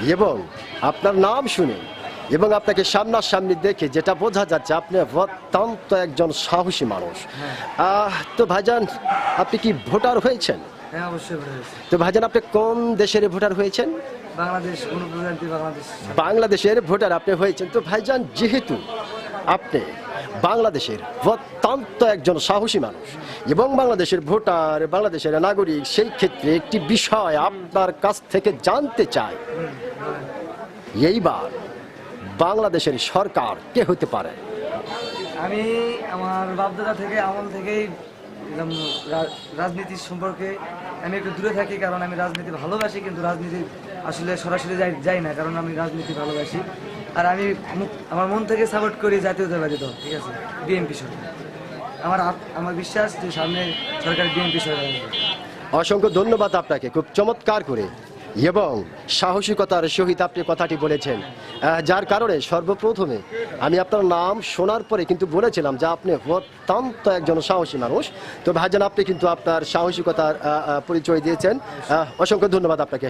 এবং আপনার নাম শুনে এবং আপনাকে সামনাসামনি দেখে যেটা বোঝা যাচ্ছে আপনি অত্যন্ত একজন সাহসী মানুষ। আহ, তো ভাইজান আপনি কি ভোটার হয়েছেন? হ্যাঁ তো ভাইজান আপনি কোন দেশের ভোটার হয়েছেন? বাংলাদেশ। বাংলাদেশের ভোটার আপনি হয়েছেন। তো ভাইজান যেহেতু আপনি বাংলাদেশের অত্যন্ত একজন সাহসী মানুষ এবং বাংলাদেশের ভোটার, বাংলাদেশের নাগরিক সেই ক্ষেত্রে একটি বিষয় আপনার কাছ থেকে জানতে চাই। এইবার বাংলাদেশের সরকার কে হতে পারে? আমি আমার বাপদাদা থেকে, আমল থেকেই রাজনীতির সম্পর্কে আমি একটু দূরে থাকি কারণ আমি রাজনীতি ভালোবাসি, কিন্তু রাজনীতি আসলে সরাসরি যাই না, কারণ আমি রাজনীতি ভালোবাসি। আর আমি আমার মন থেকে সাপোর্ট করি জাতীয়তাবাদী দল ঠিক আছে? বিএনপি সরকার। আমার আমার বিশ্বাস যে সামনে সরকার বিএনপি সরকার অসংখ্য ধন্যবাদ আপনাকে খুব চমৎকার করে। এবং সাহসিকতার সহিত আপনি কথাটি বলেছেন। যার কারণে সর্বপ্রথমে আমি আপনার নাম শোনার পরে কিন্তু বলেছিলাম যে আপনি অত্যন্ত একজন সাহসী মানুষ। তো ভাইজান আপনি কিন্তু আপনার সাহসিকতার পরিচয় দিয়েছেন। অসংখ্য ধন্যবাদ আপনাকে।